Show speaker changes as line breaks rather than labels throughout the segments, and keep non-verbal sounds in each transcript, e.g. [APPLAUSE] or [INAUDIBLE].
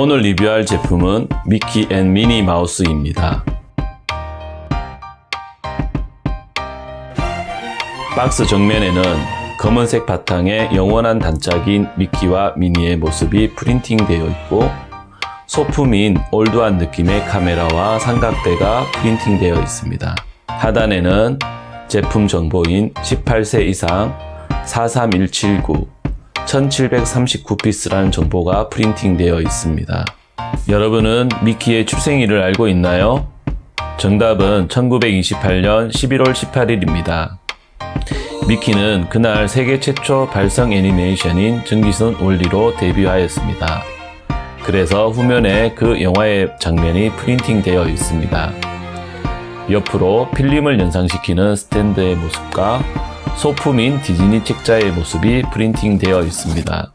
오늘 리뷰할 제품은 미키 앤 미니 마우스입니다. 박스 정면에는 검은색 바탕에 영원한 단짝인 미키와 미니의 모습이 프린팅되어 있고 소품인 올드한 느낌의 카메라와 삼각대가 프린팅되어 있습니다. 하단에는 제품 정보인 18세 이상 43179 1739피스라는 정보가 프린팅되어 있습니다. 여러분은 미키의 출생일을 알고 있나요? 정답은 1928년 11월 18일입니다. 미키는 그날 세계 최초 발성 애니메이션인 증기선 원리로 데뷔하였습니다. 그래서 후면에 그 영화의 장면이 프린팅되어 있습니다. 옆으로 필름을 연상시키는 스탠드의 모습과 소품인 디즈니 책자의 모습이 프린팅되어 있습니다.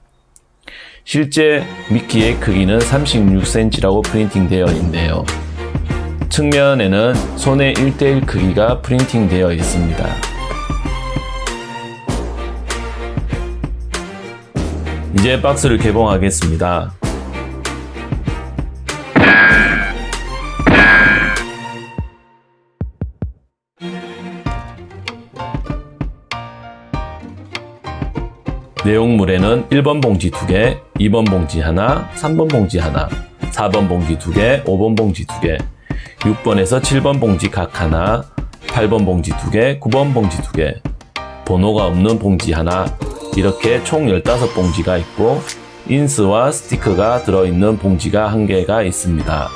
실제 미키의 크기는 36cm라고 프린팅되어 있네요. 측면에는 손의 1대1 크기가 프린팅되어 있습니다. 이제 박스를 개봉하겠습니다. 내용물에는 1번 봉지 2개, 2번 봉지 하나, 3번 봉지 하나, 4번 봉지 2개, 5번 봉지 2개, 6번에서 7번 봉지 각 하나, 8번 봉지 2개, 9번 봉지 2개, 번호가 없는 봉지 하나, 이렇게 총 15봉지가 있고, 인스와 스티커가 들어있는 봉지가 한 개가 있습니다.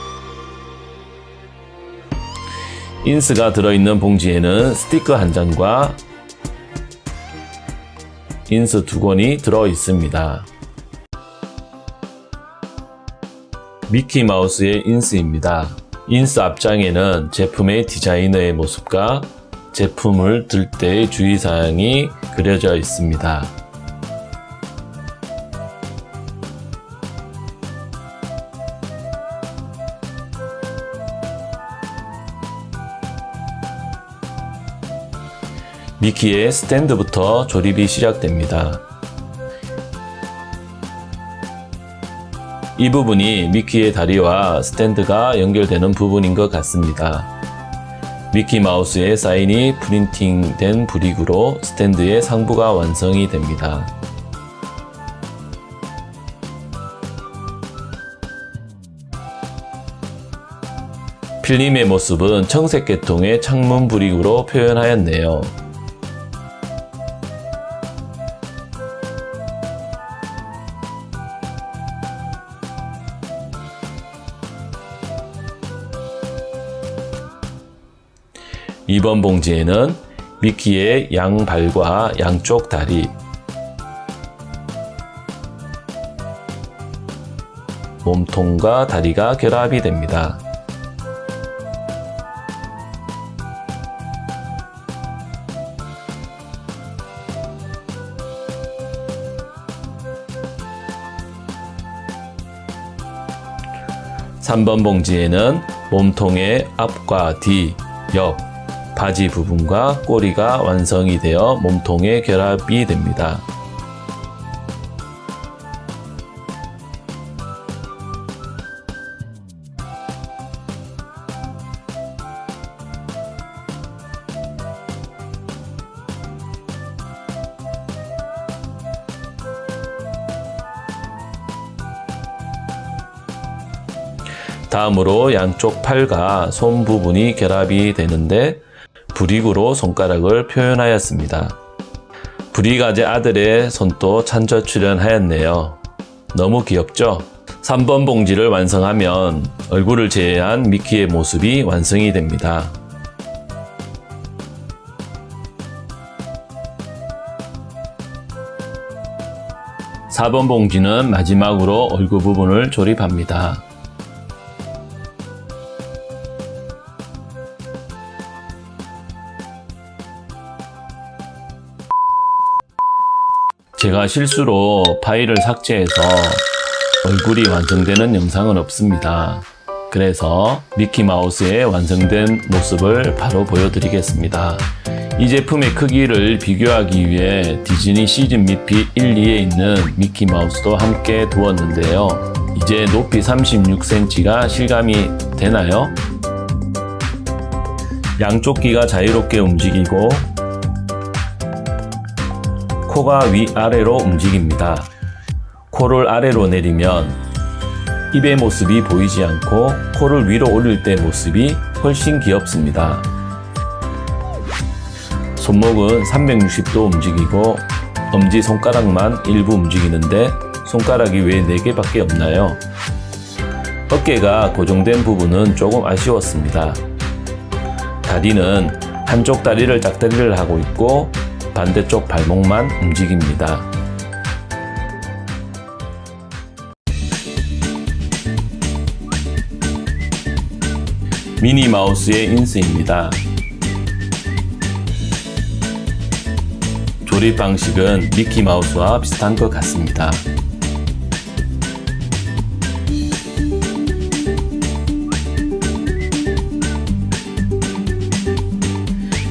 인스가 들어있는 봉지에는 스티커 한 장과 인스 두 권이 들어 있습니다. 미키 마우스의 인스입니다. 인스 앞장에는 제품의 디자이너의 모습과 제품을 들 때의 주의사항이 그려져 있습니다. 미키의 스탠드부터 조립이 시작됩니다. 이 부분이 미키의 다리와 스탠드가 연결되는 부분인 것 같습니다. 미키 마우스의 사인이 프린팅된 브릭으로 스탠드의 상부가 완성이 됩니다. 필름의 모습은 청색 계통의 창문 브릭으로 표현하였네요. 이번 봉지에는 미키의 양발과 양쪽 다리, 몸통과 다리가 결합이 됩니다. 삼번 봉지에는 몸통의 앞과 뒤, 옆, 바지 부분과 꼬리가 완성이 되어 몸통에 결합이 됩니다. 다음으로 양쪽 팔과 손 부분이 결합이 되는데 브릭으로 손가락을 표현하였습니다. 브리가제 아들의 손도 찬조 출연하였네요. 너무 귀엽죠? 3번 봉지를 완성하면 얼굴을 제외한 미키의 모습이 완성이 됩니다. 사번 봉지는 마지막으로 얼굴 부분을 조립합니다. 제가 실수로 파일을 삭제해서 얼굴이 완성되는 영상은 없습니다. 그래서 미키마우스의 완성된 모습을 바로 보여드리겠습니다. 이 제품의 크기를 비교하기 위해 디즈니 시즌 미피 1, 2에 있는 미키마우스도 함께 두었는데요. 이제 높이 36cm가 실감이 되나요? 양쪽 귀가 자유롭게 움직이고 코가 위아래로 움직입니다. 코를 아래로 내리면 입의 모습이 보이지 않고 코를 위로 올릴 때 모습이 훨씬 귀엽습니다. 손목은 360도 움직이고 엄지 손가락만 일부 움직이는데 손가락이 왜 4개밖에 없나요? 어깨가 고정된 부분은 조금 아쉬웠습니다. 다리는 한쪽 다리를 짝다리를 하고 있고 반대쪽 발목만 움직입니다. 미니 마우스의 인스입니다. 조립 방식은 미키 마우스와 비슷한 것 같습니다.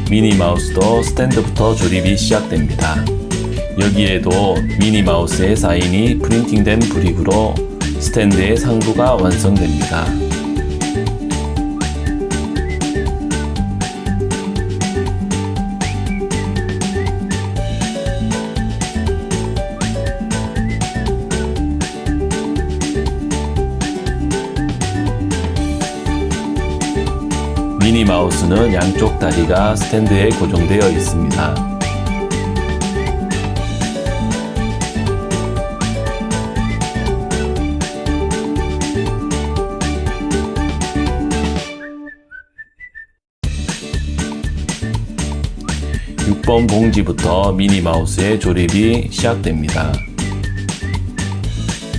미니 마우스도 스탠드부터 조립이 시작됩니다. 여기에도 미니 마우스의 사인이 프린팅된 브릭으로 스탠드의 상부가 완성됩니다. 미니 마우스는 양쪽 다리가 스탠드에 고정되어 있습니다. (6번) 봉지부터 미니 마우스의 조립이 시작됩니다.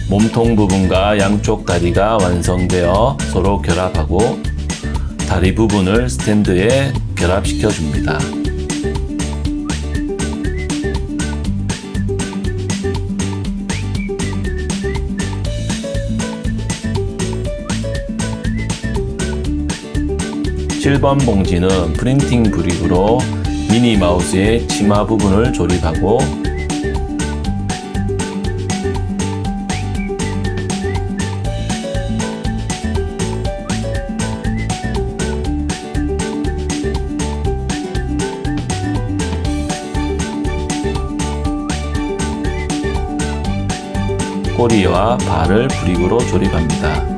몸통 부분과 양쪽 다리가 완성되어 서로 결합하고 다리 부분을 스탠드에 결합시켜 줍니다. (7번) 봉지는 프린팅 브릭으로 미니 마우스의 치마 부분을 조립하고 꼬리와 발을 브릭으로 조립합니다.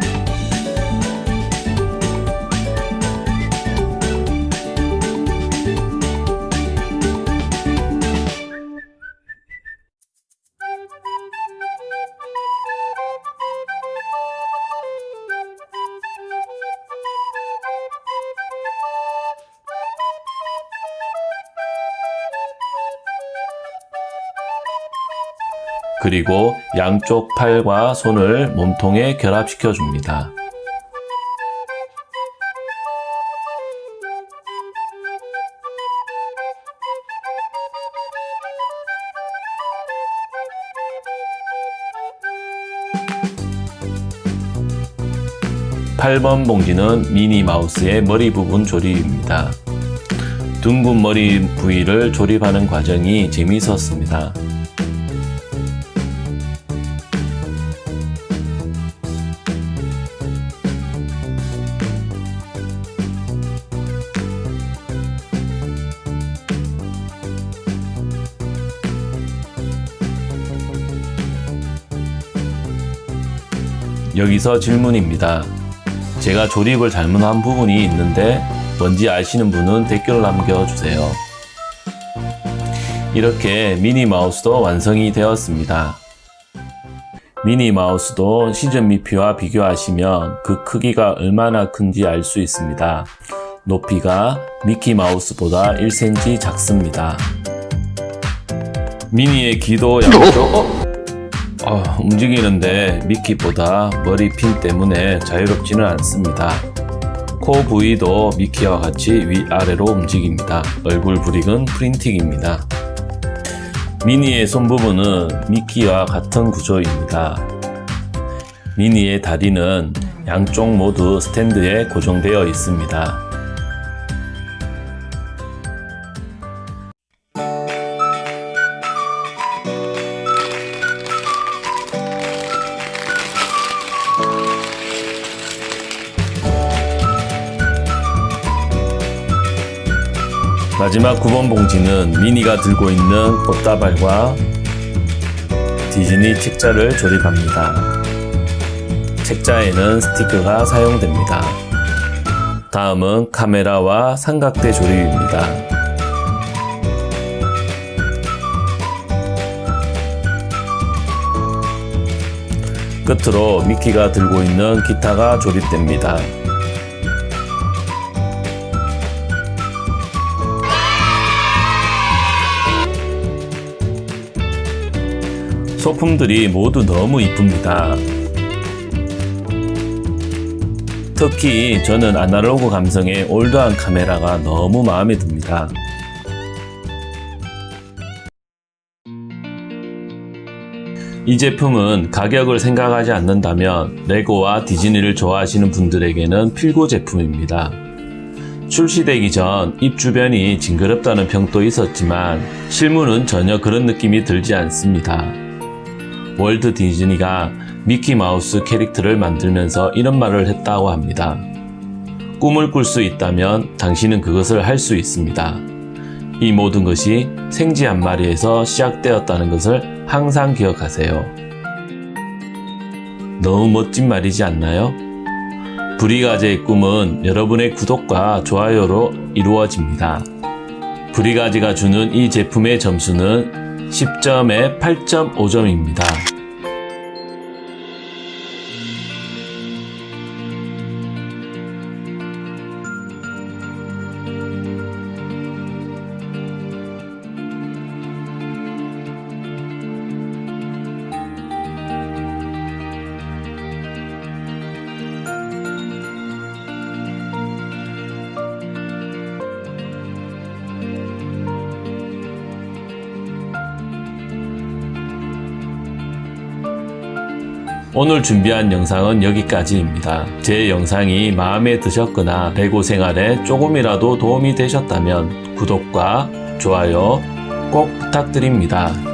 그리고 양쪽 팔과 손을 몸통에 결합시켜 줍니다. (8번) 봉지는 미니 마우스의 머리 부분 조립입니다. 둥근 머리 부위를 조립하는 과정이 재미있었습니다. 여기서 질문입니다. 제가 조립을 잘못한 부분이 있는데 뭔지 아시는 분은 댓글을 남겨주세요. 이렇게 미니 마우스도 완성이 되었습니다. 미니 마우스도 시즌 미피와 비교하시면 그 크기가 얼마나 큰지 알 수 있습니다. 높이가 미키 마우스보다 1cm 작습니다. 미니의 귀도 양쪽 [LAUGHS] 어? 어, 움직이는데 미키보다 머리 핀 때문에 자유롭지는 않습니다. 코 부위도 미키와 같이 위아래로 움직입니다. 얼굴 브릭은 프린팅입니다. 미니의 손 부분은 미키와 같은 구조입니다. 미니의 다리는 양쪽 모두 스탠드에 고정되어 있습니다. 마지막 9번 봉지는 미니가 들고 있는 꽃다발과 디즈니 책자를 조립합니다. 책자에는 스티커가 사용됩니다. 다음은 카메라와 삼각대 조립입니다. 끝으로 미키가 들고 있는 기타가 조립됩니다. 소품들이 모두 너무 이쁩니다. 특히 저는 아날로그 감성의 올드한 카메라가 너무 마음에 듭니다. 이 제품은 가격을 생각하지 않는다면 레고와 디즈니를 좋아하시는 분들에게는 필고 제품입니다. 출시되기 전 입 주변이 징그럽다는 평도 있었지만 실물은 전혀 그런 느낌이 들지 않습니다. 월드 디즈니가 미키 마우스 캐릭터를 만들면서 이런 말을 했다고 합니다. 꿈을 꿀 수 있다면 당신은 그것을 할 수 있습니다. 이 모든 것이 생쥐 한 마리에서 시작되었다는 것을 항상 기억하세요. 너무 멋진 말이지 않나요? 브리가제의 꿈은 여러분의 구독과 좋아요로 이루어집니다. 브리가지가 주는 이 제품의 점수는 10점에 8.5점입니다. 오늘 준비한 영상은 여기까지입니다. 제 영상이 마음에 드셨거나 레고 생활에 조금이라도 도움이 되셨다면 구독과 좋아요 꼭 부탁드립니다.